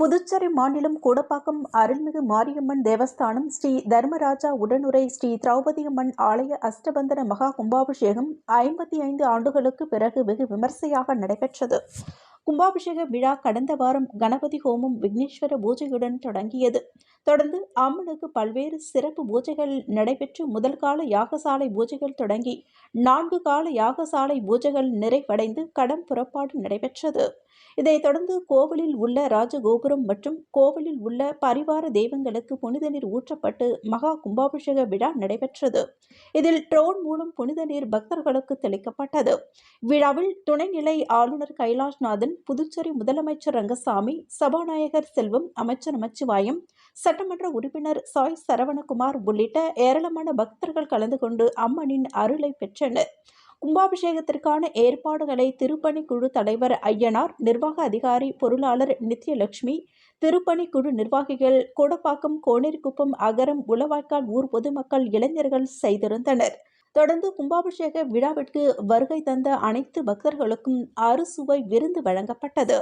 புதுச்சேரி மாநிலம் கூடப்பாக்கம் அருள்மிகு மாரியம்மன் தேவஸ்தானம் ஸ்ரீ தர்மராஜா உடனுரை ஸ்ரீ திரௌபதியம்மன் ஆலய அஷ்டபந்தன மகா கும்பாபிஷேகம் ஐம்பத்தி ஐந்து ஆண்டுகளுக்கு பிறகு வெகு விமர்சையாக நடைபெற்றது. கும்பாபிஷேக விழா கடந்த வாரம் கணபதி ஹோமம் விக்னேஸ்வர பூஜையுடன் தொடங்கியது. தொடர்ந்து அம்மனுக்கு பல்வேறு சிறப்பு பூஜைகள் நடைபெற்று முதல் கால யாகசாலை பூஜைகள் தொடங்கி நான்கு கால யாகசாலை பூஜைகள் நிறைவடைந்து கடம் புறப்பாடு நடைபெற்றது. இதைத் தொடர்ந்து கோவிலில் உள்ள ராஜகோபுரம் மற்றும் கோவிலில் உள்ள பரிவார தெய்வங்களுக்கு புனித நீர் ஊற்றப்பட்டு மகா கும்பாபிஷேக விழா நடைபெற்றது. இதில் ட்ரோன் மூலம் புனித நீர் பக்தர்களுக்கு தெளிக்கப்பட்டது. விழாவில் துணைநிலை ஆளுநர் கைலாஷ்நாதன் புதுச்சேரி முதலமைச்சர் ரங்கசாமி சபாநாயகர் செல்வம் அமைச்சர் நமச்சிவாயம் சட்டமன்ற உறுப்பினர் சாய் சரவணகுமார் உள்ளிட்ட ஏராளமான பக்தர்கள் கலந்து கொண்டு அம்மனின் அருளை பெற்றனர். கும்பாபிஷேகத்திற்கான ஏற்பாடுகளை திருப்பணிக்குழு தலைவர் ஐயனார் நிர்வாக அதிகாரி பொருளாளர் நித்யலட்சுமி திருப்பணிக்குழு நிர்வாகிகள் கோடப்பாக்கம் கோனேரிக்குப்பம் அகரம் உளவாய்க்கால் ஊர் பொதுமக்கள் இளைஞர்கள் செய்திருந்தனர். தொடர்ந்து கும்பாபிஷேக விழாவிற்கு வருகை தந்த அனைத்து பக்தர்களுக்கும் அறுசுவை விருந்து வழங்கப்பட்டது.